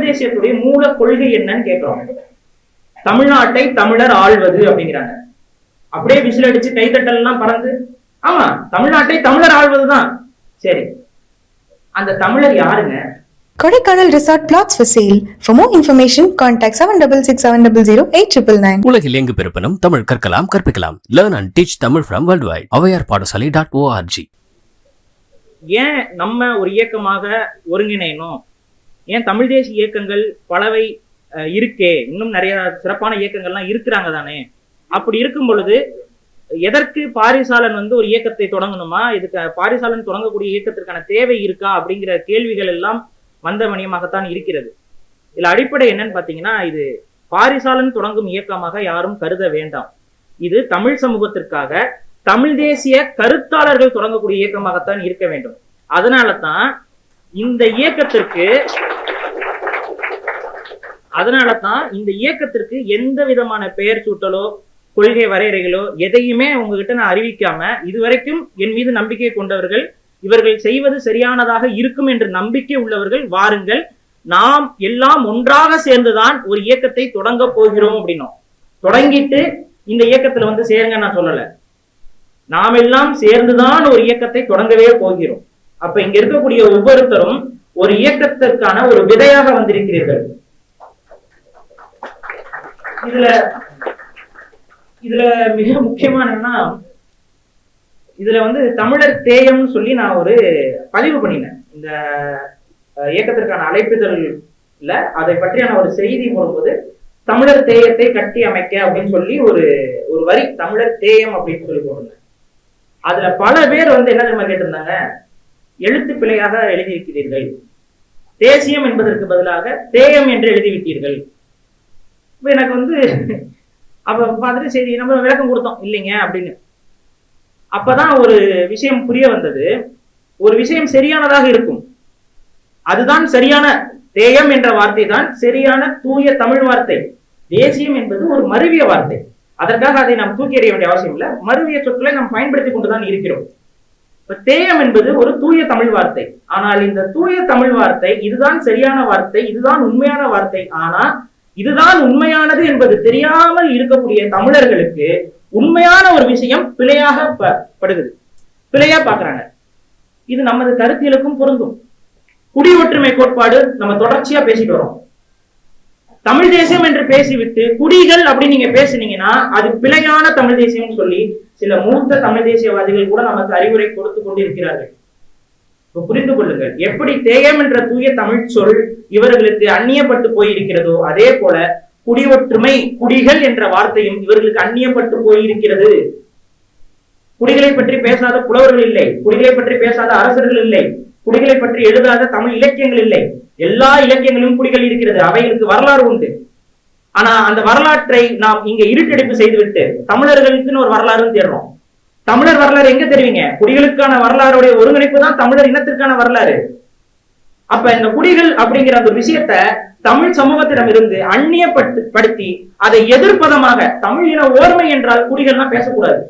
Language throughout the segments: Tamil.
தமிழ் தேசியத்துடைய மூல கொள்கை என்னன்னு கேட்கிறோம். தமிழ்நாட்டை தமிழர் ஆள்வது அப்படிங்கிறாங்க. அப்படியே விசில் அடிச்சு கைத்தட்டல் எல்லாம் பறந்து. ஆமா தமிழ்நாட்டை தமிழர் ஆள்வதுதான். சரி. அந்த தமிழர் யாருங்க? Kodaikanal Resort Plots for sale. For more information, contact 766700 உலகில் எங்கு பிறப்பினும் தமிழ் கற்கலாம் கற்பிக்கலாம். Learn and teach Tamil from world wide Avvaiyar பாடசாலை டாட் ஓஆர்ஜி ஏன் நம்ம ஒரு இயக்கமாக ஒருங்கிணையணும்? ஏன் தமிழ் தேசிய இயக்கங்கள் பலவை இருக்கே? இன்னும் நிறைய சிறப்பான இயக்கங்கள்லாம் இருக்கிறாங்க தானே? அப்படி இருக்கும் பொழுது எதற்கு பாரிசாலன் வந்து ஒரு இயக்கத்தை தொடங்கணுமா? இதுக்கு பாரிசாலன் தொடங்கக்கூடிய இயக்கத்திற்கான தேவை இருக்கா? அப்படிங்கிற கேள்விகள் எல்லாம் வந்த மணியமாகத்தான் இருக்கிறது. இதுல அடிப்படை என்னன்னு பாத்தீங்கன்னா இது பாரிசாலன் தொடங்கும் இயக்கமாக யாரும் கருத வேண்டாம். இது தமிழ் சமூகத்திற்காக தமிழ் தேசிய கருத்தாளர்கள் தொடங்கக்கூடிய இயக்கமாகத்தான் இருக்க வேண்டும். அதனால தான் இந்த இயக்கத்திற்கு அதனால தான் இந்த இயக்கத்திற்கு எந்த விதமான பெயர் சூட்டலோ கொள்கை வரையறைகளோ எதையுமே உங்ககிட்ட நான் அறிவிக்காம இதுவரைக்கும் என் மீது நம்பிக்கை கொண்டவர்கள் இவர்கள் செய்வது சரியானதாக இருக்கும் என்று நம்பிக்கை உள்ளவர்கள் வாருங்கள். நாம் எல்லாம் ஒன்றாக சேர்ந்துதான் ஒரு இயக்கத்தை தொடங்க போகிறோம் அப்படின்னோம். தொடங்கிட்டு இந்த இயக்கத்துல வந்து சேருங்க நான் சொல்லல. நாம் எல்லாம் சேர்ந்துதான் ஒரு இயக்கத்தை தொடங்கவே போகிறோம். அப்ப இங்க இருக்கக்கூடிய ஒவ்வொருத்தரும் ஒரு இயக்கத்திற்கான ஒரு விதையாக வந்திருக்கிறீர்கள். இதுல இதுல மிக முக்கியமான இதுல வந்து தமிழர் தேயம்னு சொல்லி நான் ஒரு பதிவு பண்ணினேன். இந்த இயக்கத்திற்கான அழைப்புதல்ல அதை பற்றியான ஒரு செய்தி போடும்போது தமிழர் தேயத்தை கட்டி அமைக்க அப்படின்னு சொல்லி ஒரு ஒரு வரி தமிழர் தேயம் அப்படின்னு சொல்லி போட்டிருந்தேன். அதுல பல பேர் வந்து என்ன தெரியுமா கேட்டிருந்தாங்க? எழுத்து பிழையாக எழுதியிருக்கிறீர்கள். தேசியம் என்பதற்கு பதிலாக தேயம் என்று எழுதிவிட்டீர்கள். இப்ப எனக்கு வந்து அப்ப பார்த்துட்டு சரி நம்ம விளக்கம் கொடுத்தோம் இல்லைங்க அப்படின்னு. அப்பதான் ஒரு விஷயம் புரிய வந்தது. ஒரு விஷயம் சரியானதாக இருக்கும். அதுதான் சரியான தேயம் என்ற வார்த்தை தான் சரியான தூய தமிழ் வார்த்தை. தேசியம் என்பது ஒரு மருவிய வார்த்தை. அதற்காக அதை நாம் தூக்கி எறிய வேண்டிய அவசியம் இல்லை. மருவிய சொற்களை நாம் பயன்படுத்தி கொண்டுதான் இருக்கிறோம். தேயம் என்பது ஒரு தூய தமிழ் வார்த்தை. ஆனால் இந்த தூய தமிழ் வார்த்தை இதுதான் சரியான வார்த்தை இதுதான் உண்மையான வார்த்தை. ஆனா இதுதான் உண்மையானது என்பது தெரியாமல் இருக்கக்கூடிய தமிழர்களுக்கு உண்மையான ஒரு விஷயம் பிழையாக ப- படுகிறது. பிழையா பாக்குறாங்க இது நமது கருத்தியலுக்கும் பொருந்தும். குடி ஒற்றுமை கோட்பாடு நம்ம தொடர்ச்சியா பேசிட்டு வரோம் தமிழ் தேசியம் என்று பேசிவிட்டு குடிகள் அப்படின்னு நீங்க பேசுனீங்கன்னா அது பிழையான தமிழ் தேசியம்னு சொல்லி சில மூத்த தமிழ் தேசியவாதிகள் கூட நமக்கு அறிவுரை கொடுத்து கொண்டிருக்கிறார்கள். இப்ப புரிந்து கொள்ளுங்கள். எப்படி தேயம் என்ற தூய தமிழ் சொல் இவர்களுக்கு அந்நியப்பட்டு போயிருக்கிறதோ அதே போல குடியொற்றுமை குடிகள் என்ற வார்த்தையும் இவர்களுக்கு அந்நியப்பட்டு போயிருக்கிறது. குடிகளை பற்றி பேசாத புலவர்கள் இல்லை. குடிகளை பற்றி பேசாத அரசர்கள் இல்லை. குடிகளை பற்றி எழுதாத தமிழ் இலக்கியங்கள் இல்லை. எல்லா இலக்கியங்களிலும் குடிகள் இருக்கிறது. அவைகளுக்கு வரலாறு உண்டு. ஆனா அந்த வரலாற்றை நாம் இங்க இருட்டடிப்பு செய்துவிட்டு தமிழர்களுக்குன்னு ஒரு வரலாறுன்னு தேடுறோம். தமிழர் வரலாறு எங்க தெரிவிங்க? குடிகளுக்கான வரலாறுடைய ஒருங்கிணைப்பு தான் தமிழர் இனத்திற்கான வரலாறு. அப்ப இந்த குடிகள் அப்படிங்கிற அந்த விஷயத்த தமிழ் சமூகத்திடம் இருந்து அந்நியப்பட்டு படுத்தி அதை எதிர்ப்பதமாக தமிழ் இன ஓர்மை என்றால் குடிகள்லாம் பேசக்கூடாது.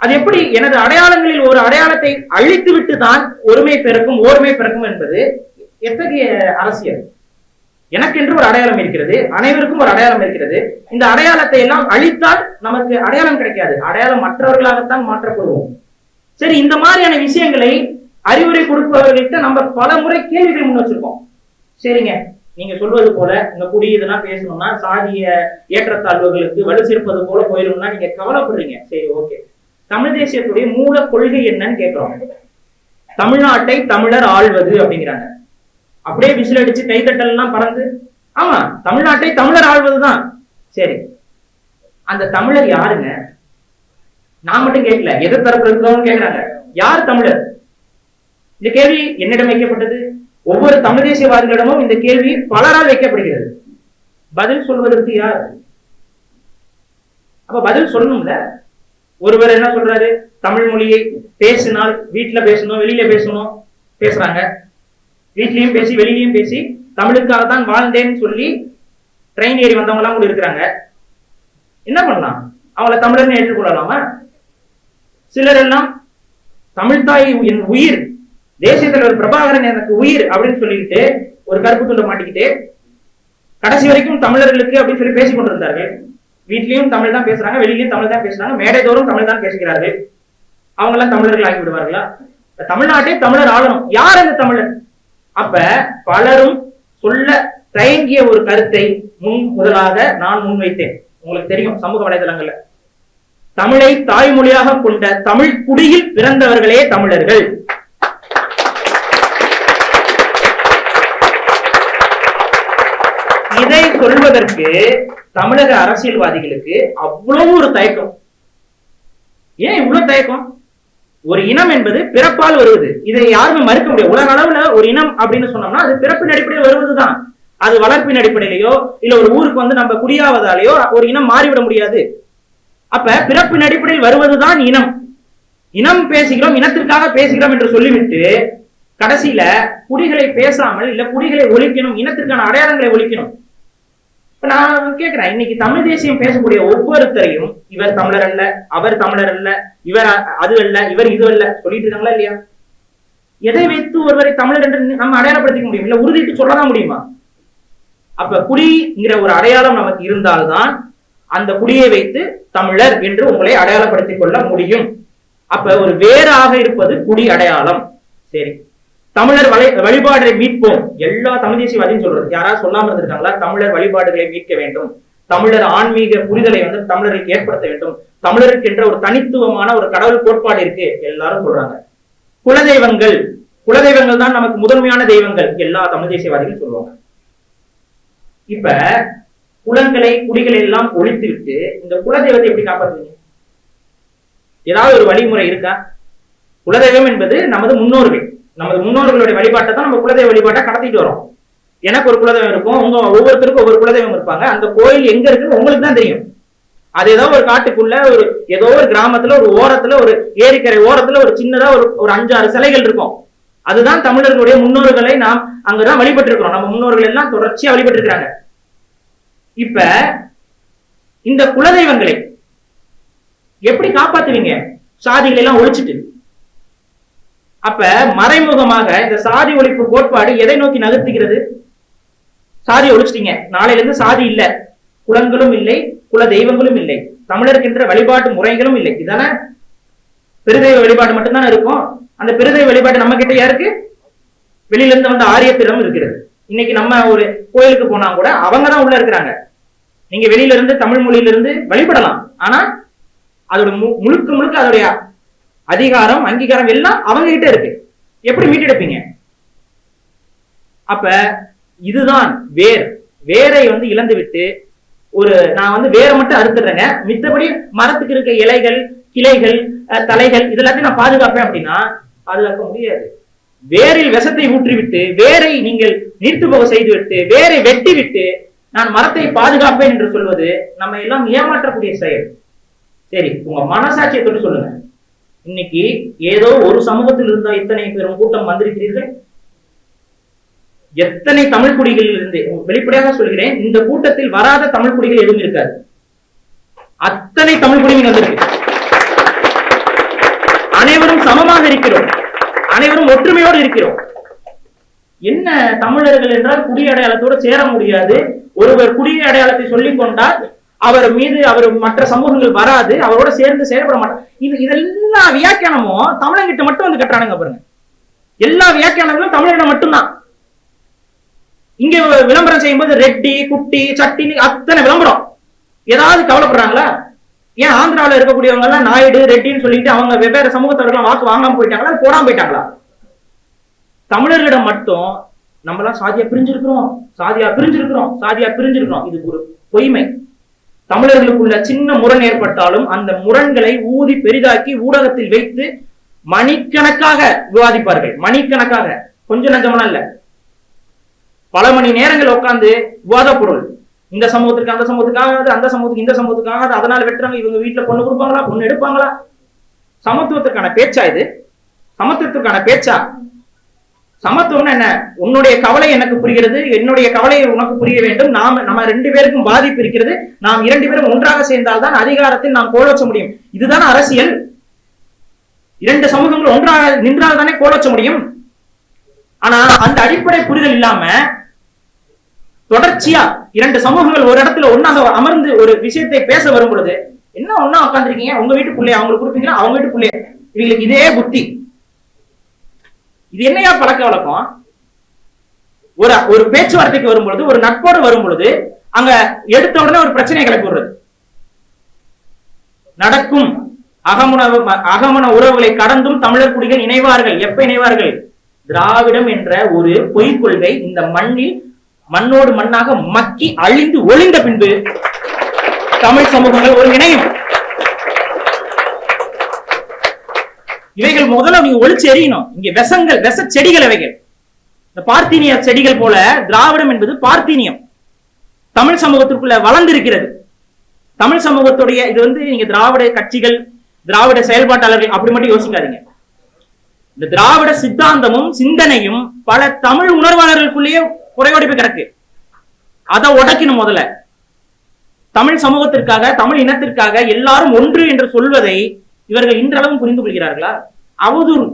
அது எப்படி? எனது அடையாளங்களில் ஒரு அடையாளத்தை அழித்து விட்டு தான் ஒருமை பிறக்கும் ஓர்மை பிறக்கும் என்பது எத்தகைய அரசியல்? எனக்கென்று ஒரு அடையாளம் இருக்கிறது அனைவருக்கும் ஒரு அடையாளம் இருக்கிறது. இந்த அடையாளத்தை எல்லாம் அழித்தால் நமக்கு அடையாளம் கிடைக்காது. அடையாளம் மற்றவர்களாகத்தான் மாற்றப்படுவோம். சரி இந்த மாதிரியான விஷயங்களை அறிவுரை கொடுப்பவர்கள்ட்ட நம்ம பல முறை கேள்விகள் முன் வச்சிருக்கோம். சரிங்க நீங்க சொல்வது போல இந்த குடி இதெல்லாம் பேசணும்னா சாதிய ஏற்றத்தாழ்வுகளுக்கு வலு சேர்ப்பது போல போயிடும்னா நீங்க கவலைப்படுறீங்க. சரி ஓகே. தமிழ் தேசியத்துடைய மூல கொள்கை என்னன்னு கேட்கிறோம். தமிழ்நாட்டை தமிழர் ஆள்வது அப்படிங்கிறாங்க. அப்படியே விசில் அடிச்சு கைத்தட்டல் எல்லாம் பறந்து. ஆமா தமிழ்நாட்டை தமிழர் ஆள்வதுதான். சரி அந்த தமிழர் யாருங்க? நான் மட்டும் கேட்கல. எதிர் தரப்பு இருக்கிறவங்க கேட்கிறாங்க. யார் தமிழர்? இந்த கேள்வி என்னிடம் வைக்கப்பட்டது. ஒவ்வொரு தமிழ் தேசியவாதிகளிடமும் இந்த கேள்வி பலரால் வைக்கப்படுகிறது. பதில் சொல்வதற்கு யார்? அப்ப பதில் சொல்லணும்ல. ஒருவர் என்ன சொல்றாரு? தமிழ் மொழியை பேசினால் வீட்டுல பேசணும் வெளியில பேசணும் பேசுறாங்க. வீட்லயும் பேசி வெளியிலயும் பேசி தமிழுக்காக தான் வாழ்ந்தேன்னு சொல்லி ட்ரெயின் ஏறி வந்தவங்க எல்லாம் கூட இருக்கிறாங்க. என்ன பண்ணலாம்? அவங்கள தமிழர்னு ஏற்றுக்கொள்ளலாமா சிலர் எல்லாம் தமிழ்தாய் என் உயிர் தேசிய தலைவர் பிரபாகரன் எனக்கு உயிர் அப்படின்னு சொல்லிட்டு ஒரு கருப்பு துண்டை மாட்டிக்கிட்டு கடைசி வரைக்கும் தமிழர்களுக்கு அப்படின்னு சொல்லி பேசிக் கொண்டிருந்தார்கள் வீட்லயும் தமிழ் தான் பேசுறாங்க வெளியிலயும் தமிழ் தான் பேசுறாங்க மேடை தோறும் தமிழ் தான் பேசுகிறார்கள். அவங்க எல்லாம் தமிழர்கள் ஆகி விடுவார்களா? தமிழ்நாட்டே தமிழர் ஆளணும் யார் அந்த தமிழர்? அப்ப பலரும் சொல்ல தயங்கிய ஒரு கருத்தை முன் முதலாக நான் முன்வைத்தேன். உங்களுக்கு தெரியும் சமூக வலைதளங்கள்ல. தமிழை தாய்மொழியாக கொண்ட தமிழ் குடியில் பிறந்தவர்களே தமிழர்கள். இதை சொல்வதற்கு தமிழக அரசியல்வாதிகளுக்கு அவ்வளவு ஒரு தயக்கம். ஏன் இவ்வளவு தயக்கம்? ஒரு இனம் என்பது பிறப்பால் வருவது. இதை யாருமே மறுக்க முடியாது. உலக அளவுல ஒரு இனம் அப்படின்னு சொன்னோம்னா அது பிறப்பின் அடிப்படையில் வருவதுதான். அது வளர்ப்பின் அடிப்படையிலயோ இல்ல ஒரு ஊருக்கு வந்து நம்ம குடியாவதாலேயோ ஒரு இனம் மாறிவிட முடியாது. அப்ப பிறப்பின் அடிப்படையில் வருவதுதான் இனம். இனம் பேசுகிறோம் இனத்திற்காக பேசுகிறோம் என்று சொல்லிவிட்டு கடைசியில குடிகளை பேசாமல் இல்ல குடிகளை ஒழிக்கணும் இனத்திற்கான அடையாளங்களை ஒழிக்கணும். இப்ப நான் கேக்குறேன் இன்னைக்கு தமிழ் தேசியம் பேசக்கூடிய ஒவ்வொருத்தரையும் இவர் தமிழர் அல்ல அவர் தமிழர் அல்ல இவர் அது அல்ல இவர் இது அல்ல சொல்லிட்டு இருக்காங்களா இல்லையா? எதை வைத்து ஒருவரை தமிழர் என்று நம்ம அடையாளப்படுத்திக்க முடியும்? இல்ல உறுதிட்டு சொல்லதான் முடியுமா? அப்ப குடிங்கிற ஒரு அடையாளம் நமக்கு இருந்தால்தான் அந்த குடியை வைத்து தமிழர் என்று உங்களை அடையாளப்படுத்திக் கொள்ள முடியும். அப்ப ஒரு வேறாக இருப்பது குடி அடையாளம். சரி. தமிழர் வலை வழிபாடுகளை மீட்போம். எல்லா தமிழ் தேசியவாதியும் சொல்றது யாராவது சொல்லாம இருந்திருக்காங்களா? தமிழர் வழிபாடுகளை மீட்க வேண்டும். தமிழர் ஆன்மீக புரிதலை வந்து தமிழருக்கு ஏற்படுத்த வேண்டும். தமிழருக்கு என்ற ஒரு தனித்துவமான ஒரு கடவுள் கோட்பாடு இருக்கு. எல்லாரும் சொல்றாங்க. குலதெய்வங்கள். குலதெய்வங்கள் தான் நமக்கு முதன்மையான தெய்வங்கள். எல்லா தமிழ் தேசியவாதிகளும் சொல்லுவாங்க. இப்ப குலங்களை குடிகளை எல்லாம் ஒழித்து விட்டு இந்த குலதெய்வத்தை எப்படி காப்பாற்றுவீங்க ஏதாவது ஒரு வழிமுறை இருக்கா? குலதெய்வம் என்பது நமது முன்னோர்கள். நமது முன்னோர்களுடைய வழிபாட்டை தான் நம்ம குலதெய்வ வழிபாட்டை கடத்திட்டு வரோம். எனக்கு ஒரு குலதெய்வம் இருக்கும் உங்க ஒவ்வொருத்தருக்கும் ஒவ்வொரு குலதெய்வம் இருப்பாங்க. அந்த கோயில் எங்க இருக்குன்னு உங்களுக்கு தான் தெரியும். அது ஏதோ ஒரு காட்டுக்குள்ள ஒரு ஏதோ ஒரு கிராமத்துல ஒரு ஓரத்துல ஒரு ஏரிக்கரை ஓரத்துல ஒரு சின்னதா ஒரு ஒரு அஞ்சாறு சிலைகள் இருக்கும். அதுதான் தமிழர்களுடைய முன்னோர்களை நாம் அங்கதான் வழிபட்டு இருக்கிறோம் நம்ம முன்னோர்கள் எல்லாம் தொடர்ச்சியா வழிபட்டு இருக்கிறாங்க இப்ப இந்த குலதெய்வங்களை எப்படி காப்பாத்துவீங்க? சாதிகளை எல்லாம் ஒழிச்சிட்டு. அப்ப மறைமுகமாக இந்த சாதி ஒழிப்பு கோட்பாடு எதை நோக்கி நகர்த்துகிறது? சாதி ஒழிச்சிட்டீங்க. நாளையில இருந்து சாதி இல்ல. குலங்களும் இல்லை குல தெய்வங்களும் இல்லை. தமிழருக்கின்ற வழிபாட்டு முறைகளும் இல்லை. இதானே பெருதெய்வ வழிபாடு மட்டும்தானே இருக்கும்? அந்த பெருதெய்வ வழிபாடு நம்ம கிட்ட யாருக்கு? வெளியில இருந்து வந்த ஆரியத்திடம் இருக்கிறது. இன்னைக்கு நம்ம ஒரு கோயிலுக்கு போனா கூட அவங்க தான் உள்ள இருக்கிறாங்க. நீங்க வெளியில இருந்து தமிழ் மொழியில இருந்து வழிபடலாம். ஆனா அதோட மு- முழுக்க முழுக்க அதோடைய அதிகாரம் அங்கீகாரம் எல்லாம் அவங்க கிட்ட இருக்கு. எப்படி மீட்டெடுப்பீங்க அப்ப இதுதான் வேர். வேரை வந்து இழந்து விட்டு ஒரு நான் வந்து வேரை மட்டும் அறுத்துடுறேங்க. மித்தபடி மரத்துக்கு இருக்க இலைகள் கிளைகள் அஹ், தலைகள் இதெல்லாத்தையும் நான் பாதுகாப்பேன் அப்படின்னா பாதுகாக்க முடியாது. வேரில் விஷத்தை ஊற்றிவிட்டு வேரை நீங்கள் நீர்த்து போக செய்துவிட்டு வேரை வெட்டி விட்டு நான் மரத்தை பாதுகாப்பேன் என்று சொல்வது நம்ம எல்லாம் ஏமாற்றக்கூடிய செயல். சரி உங்க மனசாட்சியை தொட்டு சொல்லுங்க. இன்னைக்கு ஏதோ ஒரு சமூகத்தில் இருந்தா இத்தனை பெரும் கூட்டம் வந்திருக்கிறீர்கள்? எத்தனை தமிழ் குடிகளில் இருந்து வெளிப்படையாக சொல்கிறேன் இந்த கூட்டத்தில் வராத தமிழ் குடிகள் எதுவும் இருக்காது. அத்தனை தமிழ் குடிகள் வந்திருக்கு அனைவரும் சமமாக இருக்கிறோம். அனைவரும் ஒற்றுமையோடு இருக்கிறோம். என்ன தமிழர்கள் என்றால் குடி அடையாளத்தோடு சேர முடியாது. ஒருவர் குடி அடையாளத்தை சொல்லிக் கொண்டால் அவர் மீது அவர் மற்ற சமூகங்கள் வராது அவரோட சேர்ந்து செயல்பட மாட்டார். இது இதெல்லாம் வியாக்கியானமும் தமிழங்கிட்ட மட்டும் வந்து கட்டுறானுங்க பாருங்க. எல்லா வியாக்கியானங்களும் தமிழிடம் மட்டும்தான். இங்க விளம்பரம் செய்யும்போது ரெட்டி குட்டி சட்டின்னு அத்தனை விளம்பரம். ஏதாவது கவலைப்படுறாங்களா? ஏன் ஆந்திராவில் இருக்கக்கூடியவங்க எல்லாம் நாயுடு ரெட்டின்னு சொல்லிட்டு அவங்க வெவ்வேறு சமூகத்தவர்கள் வாக்கு வாங்காம போயிட்டாங்களா? போடாம போயிட்டாங்களா? தமிழர்களிடம் மட்டும் நம்மலாம் சாதியா பிரிஞ்சிருக்கிறோம். சாதியா பிரிஞ்சிருக்கிறோம். சாதியா பிரிஞ்சிருக்கிறோம். இது ஒரு பொய்மை. தமிழர்களுக்குள்ள சின்ன முரண் ஏற்பட்டாலும் அந்த முரண்களை ஊதி பெரிதாக்கி ஊடகத்தில் வைத்து மணிக்கணக்காக விவாதிப்பார்கள். மணிக்கணக்காக. கொஞ்சம் நஞ்சமெல்லாம் இல்ல பல மணி நேரங்கள் உட்கார்ந்து விவாத பொருள். இந்த சமூகத்திற்கு அந்த சமூகத்துக்காக அந்த சமூகத்துக்கு இந்த சமூகத்துக்காக அதனால வெட்டுறாங்க இவங்க வீட்டுல பொண்ணு கொடுப்பாங்களா பொண்ணு எடுப்பாங்களா? சமத்துவத்திற்கான பேச்சா இது? சமத்துவத்திற்கான பேச்சா? சமத்துவம்னா என்ன? உன்னுடைய கவலை எனக்கு புரிகிறது என்னுடைய கவலை உனக்கு புரிய வேண்டும். நாம் நம்ம ரெண்டு பேருக்கும் பாதிப்பு இருக்கிறது. நாம் இரண்டு பேரும் ஒன்றாக சேர்ந்தால்தான் அதிகாரத்தில் நாம் கோலோச்ச முடியும். இதுதானே அரசியல். இரண்டு சமூகங்கள் ஒன்றாக நின்றால் தானே கோலோச்ச முடியும். ஆனா அந்த அடிப்படை புரிதல் இல்லாம தொடர்ச்சியா இரண்டு சமூகங்கள் ஒரு இடத்துல ஒன்னாக அமர்ந்து ஒரு விஷயத்தை பேச வரும் பொழுது என்ன ஒன்னா உட்காந்துருக்கீங்க உங்க வீட்டு பிள்ளைய அவங்களுக்கு கொடுப்பீங்களா? அவங்க வீட்டு பிள்ளைய இவங்களுக்கு இதே புத்தி. இது என்னையா பழக்க வழக்கம்? ஒரு ஒரு பேச்சுவார்த்தைக்கு வரும்பொழுது ஒரு நட்போடு வரும்பொழுது அங்க எடுத்த உடனே ஒரு பிரச்சனையை கிளப்பி விடுறது. நடக்கும் அகமுன அகமன உறவுகளை கடந்தும் தமிழர் குடிகள் இணைவார்கள். எப்ப இணைவார்கள்? திராவிடம் என்ற ஒரு பொய்க் கொள்கை இந்த மண்ணில் மண்ணோடு மண்ணாக மக்கி அழிந்து ஒளிந்த பின்பு தமிழ் சமூகங்கள் ஒரு இணையும். இவைகள் முதல்ல நீங்க ஒளிச்சு எறியணும். இங்க விஷங்கள் விஷ செடிகள் இவைகள் இந்த பார்த்தீனிய செடிகள் போல திராவிடம் என்பது பார்த்தீனியம். தமிழ் சமூகத்திற்குள்ள வளர்ந்திருக்கிறது. தமிழ் சமூகத்துடைய இது வந்து நீங்க திராவிட கட்சிகள் திராவிட செயல்பாட்டாளர்கள் அப்படி மட்டும் யோசிக்காதீங்க. இந்த திராவிட சித்தாந்தமும் சிந்தனையும் பல தமிழ் உணர்வாளர்களுக்குள்ளேயே குறையோடி கிடக்கு. அதை உடைக்கணும் முதல்ல. தமிழ் சமூகத்திற்காக தமிழ் இனத்திற்காக எல்லாரும் ஒன்று என்று சொல்வதை இவர்கள் இன்றளவும் புரிந்து கொள்கிறார்களா? அவதூறு.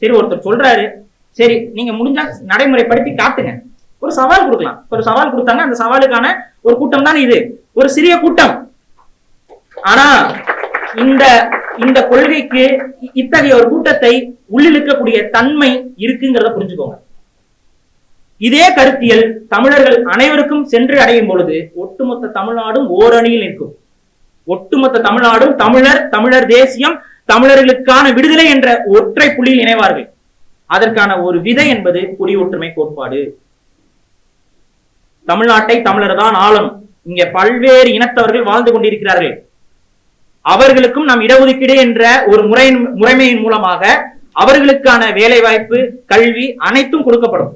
சரி ஒருத்தர் சொல்றாரு. சரி நீங்க முடிஞ்சா நடைமுறைப்படுத்தி காட்டுங்க. ஒரு சவால் கொடுக்கலாம். ஒரு சவால் கொடுத்தாங்க அந்த சவாலுக்கான ஒரு கூட்டம் தான் இது. ஒரு சிறிய கூட்டம். ஆனா இந்த இந்த கொள்கைக்கு இத்தகைய ஒரு கூட்டத்தை உள்ளிழுக்கக்கூடிய தன்மை இருக்குங்கிறத புரிஞ்சுக்கோங்க. இதே கருத்தியல் தமிழர்கள் அனைவருக்கும் சென்று அடையும் பொழுது ஒட்டுமொத்த தமிழ்நாடும் ஓரணியில் நிற்கும். ஒட்டுமொத்த தமிழ்நாடும் தமிழர் தமிழர் தேசியம் தமிழர்களுக்கான விடுதலை என்ற ஒற்றை புள்ளியில் இணைவார்கள். அதற்கான ஒரு விதை என்பது குடி ஒற்றுமை கோட்பாடு. தமிழ்நாட்டை தமிழர் தான் ஆளணும். இங்க பல்வேறு இனத்தவர்கள் வாழ்ந்து கொண்டிருக்கிறார்கள். அவர்களுக்கும் நாம் இடஒதுக்கீடு என்ற ஒரு முறை முறைமையின் மூலமாக அவர்களுக்கான வேலை வாய்ப்பு கல்வி அனைத்தும் கொடுக்கப்படும்.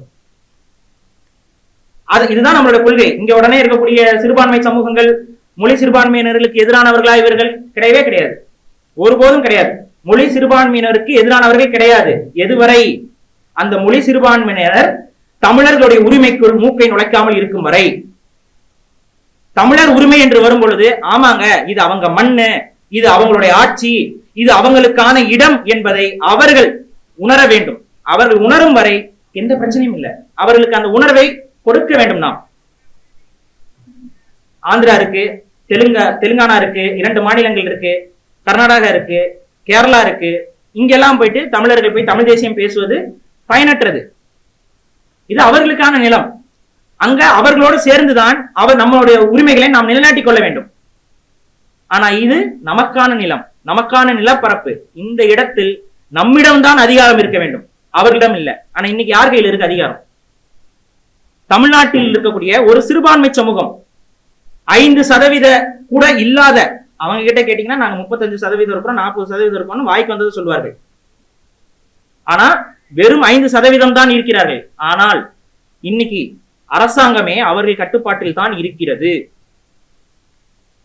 அது இதுதான் நம்மளோட கொள்கை. இங்க உடனே இருக்கக்கூடிய சிறுபான்மை சமூகங்கள் மொழி சிறுபான்மையினர்களுக்கு எதிரானவர்களா இவர்கள்? கிடையவே கிடையாது. ஒருபோதும் கிடையாது. மொழி சிறுபான்மையினருக்கு எதிரானவர்கள் கிடையாது. எதுவரை? அந்த மொழி சிறுபான்மையினர் தமிழர்களுடைய உரிமைக்குள் மூக்கை நுழைக்காமல் இருக்கும் வரை. தமிழர் உரிமை என்று வரும் பொழுது ஆமாங்க இது அவங்க மண்ணு இது அவங்களுடைய ஆட்சி இது அவங்களுக்கான இடம் என்பதை அவர்கள் உணர வேண்டும். அவர்கள் உணரும் வரை எந்த பிரச்சனையும் இல்லை. அவர்களுக்கு அந்த உணர்வை கொடுக்க வேண்டும் நாம். ஆந்திரா இருக்கு தெலுங்கா தெலுங்கானா இருக்கு இரண்டு மாநிலங்கள் இருக்கு கர்நாடகா இருக்கு கேரளா இருக்கு. இங்கெல்லாம் போயிட்டு தமிழர்கள் போய் தமிழ் தேசியம் பேசுவது பயனற்றது. இது அவர்களுக்கான நிலம். அங்க அவர்களோடு சேர்ந்துதான் அவர் நம்மளுடைய உரிமைகளை நாம் நிலைநாட்டிக் கொள்ள வேண்டும். ஆனா இது நமக்கான நிலம் நமக்கான நிலப்பரப்பு. இந்த இடத்தில் நம்மிடம்தான் அதிகாரம் இருக்க வேண்டும். அவர்களிடம் இல்ல. ஆனா இன்னைக்கு யார் கையில் இருக்கு அதிகாரம்? தமிழ்நாட்டில் இருக்கக்கூடிய ஒரு சிறுபான்மை சமூகம் ஐந்து சதவீத கூட இல்லாத அவங்க கிட்ட கேட்டீங்கன்னா நாங்க முப்பத்தஞ்சு சதவீதம் இருக்கிறோம் நாற்பது சதவீதம் இருக்கோம்னு வாய்க்கு வந்தது சொல்வார்கள் ஆனா வெறும் ஐந்து சதவீதம் தான் இருக்கிறார்கள். ஆனால் இன்னைக்கு அரசாங்கமே அவர்கள் கட்டுப்பாட்டில் தான் இருக்கிறது.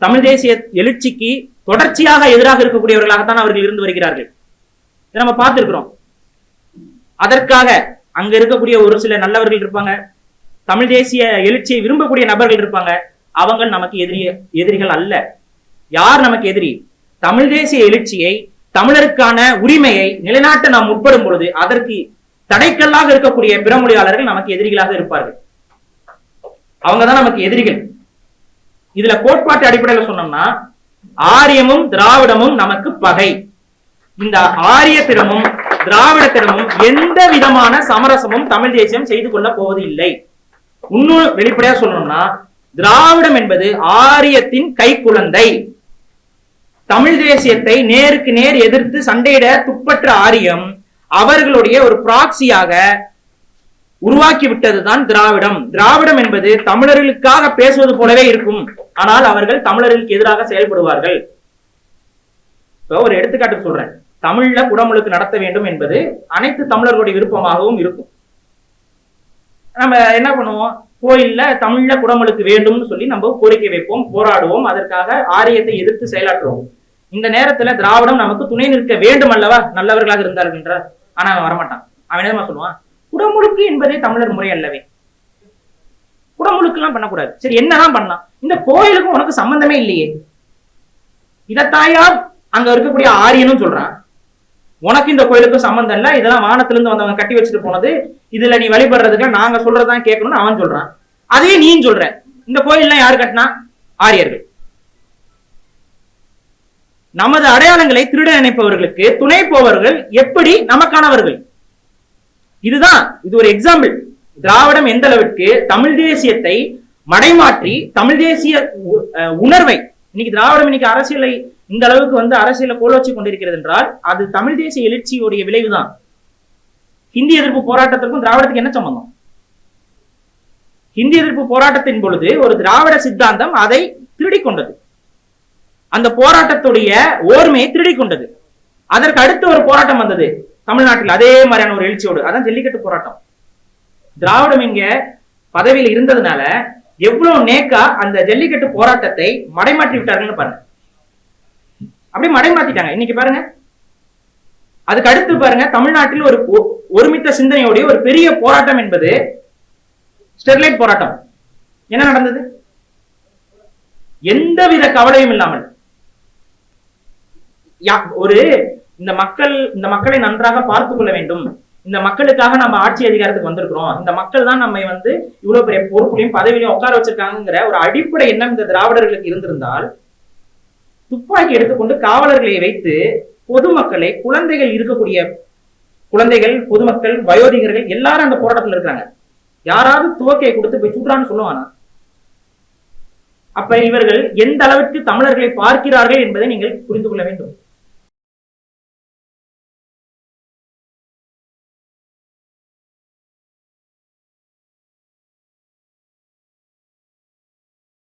தமிழ் தேசிய எழுச்சிக்கு தொடர்ச்சியாக எதிராக இருக்கக்கூடியவர்களாகத்தான் அவர்கள் இருந்து வருகிறார்கள். இதை நம்ம பார்த்திருக்கிறோம். அதற்காக அங்க இருக்கக்கூடிய ஒரு சில நல்லவர்கள் இருப்பாங்க. தமிழ் தேசிய எழுச்சியை விரும்பக்கூடிய நபர்கள் இருப்பாங்க. அவங்க நமக்கு எதிரி எதிரிகள் அல்ல. யார் நமக்கு எதிரி? தமிழ் தேசிய எழுச்சியை தமிழருக்கான உரிமையை நிலைநாட்ட நாம் முற்படும் பொழுது அதற்கு தடைக்கல்லாக இருக்கக்கூடிய பிற மொழியாளர்கள் நமக்கு எதிரிகளாக இருப்பார்கள். அவங்கதான் நமக்கு எதிரிகள். இதுல கோட்பாட்டு அடிப்படையில் சொன்னோம்னா ஆரியமும் திராவிடமும் நமக்கு பகை. இந்த ஆரியத்திடமும் திராவிடத்திடமும் எந்த விதமான சமரசமும் தமிழ் தேசியம் செய்து கொள்ள போவது இல்லை இன்னும் வெளிப்படையா சொல்லணும்னா திராவிடம் என்பது ஆரியத்தின் கைக்குழந்தை. தமிழ் தேசியத்தை நேருக்கு நேர் எதிர்த்து சண்டையிட துப்பற்ற ஆரியம் அவர்களுடைய ஒரு பிராக்சியாக உருவாக்கி விட்டதுதான் திராவிடம். திராவிடம் என்பது தமிழர்களுக்காக பேசுவது போலவே இருக்கும். ஆனால் அவர்கள் தமிழர்களுக்கு எதிராக செயல்படுவார்கள். இப்போ ஒரு எடுத்துக்காட்டு சொல்றேன். தமிழ்ல குடமுழுக்கு நடத்த வேண்டும் என்பது அனைத்து தமிழர்களுடைய விருப்பமாகவும் இருக்கும். நம்ம என்ன பண்ணுவோம்? கோயில்ல தமிழ்ல குடமுழுக்கு வேண்டும்னு சொல்லி நம்ம கோரிக்கை வைப்போம் போராடுவோம் அதற்காக ஆரியத்தை எதிர்த்து செயலாற்றுவோம். இந்த நேரத்துல திராவிடம் நமக்கு துணை நிற்க வேண்டும் அல்லவா? நல்லவர்களாக இருந்தார்கள் என்றார் ஆனா அவன் வரமாட்டான். அவன் என்னமா சொல்லுவான்? குடமுழுக்கு என்பதே தமிழர் முறை அல்லவே. குடமுழுக்கெல்லாம் பண்ணக்கூடாது. சரி என்னதான் பண்ணலாம்? இந்த கோயிலுக்கும் உனக்கு சம்பந்தமே இல்லையே. இதத்தாயார் அங்க இருக்கக்கூடிய ஆரியனும் சொல்றான். உனக்கு இந்த கோயிலுக்கும் சம்பந்தம் இல்ல இதெல்லாம் வானத்துல இருந்து வந்தவங்க கட்டி வச்சுட்டு போனது இதுல நீ வழிபடுறதுக்கு நாங்க சொல்றதுதான் கேட்கணும்னு அவன் சொல்றான். அதையே நீ சொல்ற. இந்த கோயில்லாம் யாரு கட்டினா? ஆரியர்கள். நமது அடையாளங்களை திருட நினைப்பவர்களுக்கு துணை போவர்கள் எப்படி? நமக்கானவர்கள். இதுதான் இது ஒரு எக்ஸாம்பிள் திராவிடம் எந்த அளவிற்கு தமிழ் தேசியத்தை மடைமாற்றி தமிழ் தேசிய அஹ் உணர்வை இன்னைக்கு திராவிடம் இன்னைக்கு அரசியலை இந்த அளவுக்கு வந்து அரசியல கோல வச்சு கொண்டிருக்கிறது என்றால் அது தமிழ் தேசிய எழுச்சியுடைய விளைவுதான். ஹிந்தி எதிர்ப்பு போராட்டத்திற்கும் திராவிடத்துக்கு என்ன சம்பந்தம்? ஹிந்தி எதிர்ப்பு போராட்டத்தின் பொழுது ஒரு திராவிட சித்தாந்தம் அதை திருடிக் கொண்டது. அந்த போராட்டத்துடைய ஓர்மையை திருடி கொண்டது. அதற்கு அடுத்த ஒரு போராட்டம் வந்தது தமிழ்நாட்டில் அதே மாதிரியான ஒரு எழுச்சியோடு. அதான் ஜல்லிக்கட்டு போராட்டம். திராவிடம் இங்க பதவியில் இருந்ததுனால எவ்வளவு நேக்கா அந்த ஜல்லிக்கட்டு போராட்டத்தை மடைமாற்றி விட்டார்கள்னு பாருங்க. அப்படியே மடைமாத்திட்டாங்க இன்னைக்கு பாருங்க. அதுக்கு அடுத்து பாருங்க தமிழ்நாட்டில் ஒரு ஒருமித்த சிந்தனையோடைய ஒரு பெரிய போராட்டம் என்பது ஸ்டெர்லைட் போராட்டம். என்ன நடந்தது? எந்தவித கவலையும் இல்லாமல். ஒரு இந்த மக்கள் இந்த மக்களை நன்றாக பார்த்து கொள்ள வேண்டும். இந்த மக்களுக்காக நம்ம ஆட்சி அதிகாரத்துக்கு வந்திருக்கிறோம். இந்த மக்கள் தான் நம்மை வந்து இவ்வளவு பெரிய பொறுப்புலையும் பதவியிலையும் உட்கார வச்சிருக்காங்கிற ஒரு அடிப்படை எண்ணம் இந்த திராவிடர்களுக்கு இருந்திருந்தால் துப்பாக்கி எடுத்துக்கொண்டு காவலர்களை வைத்து பொதுமக்களை குழந்தைகள் இருக்கக்கூடிய குழந்தைகள் பொதுமக்கள் வயோதிகர்கள் எல்லாரும் அந்த போராட்டத்தில் இருக்காங்க யாராவது துவக்கையை கொடுத்து போய் சுடுறான்னு சொல்லுவானா? அப்ப இவர்கள் எந்த அளவிற்கு தமிழர்களை பார்க்கிறார்கள் என்பதை நீங்கள் புரிந்து கொள்ள வேண்டும்.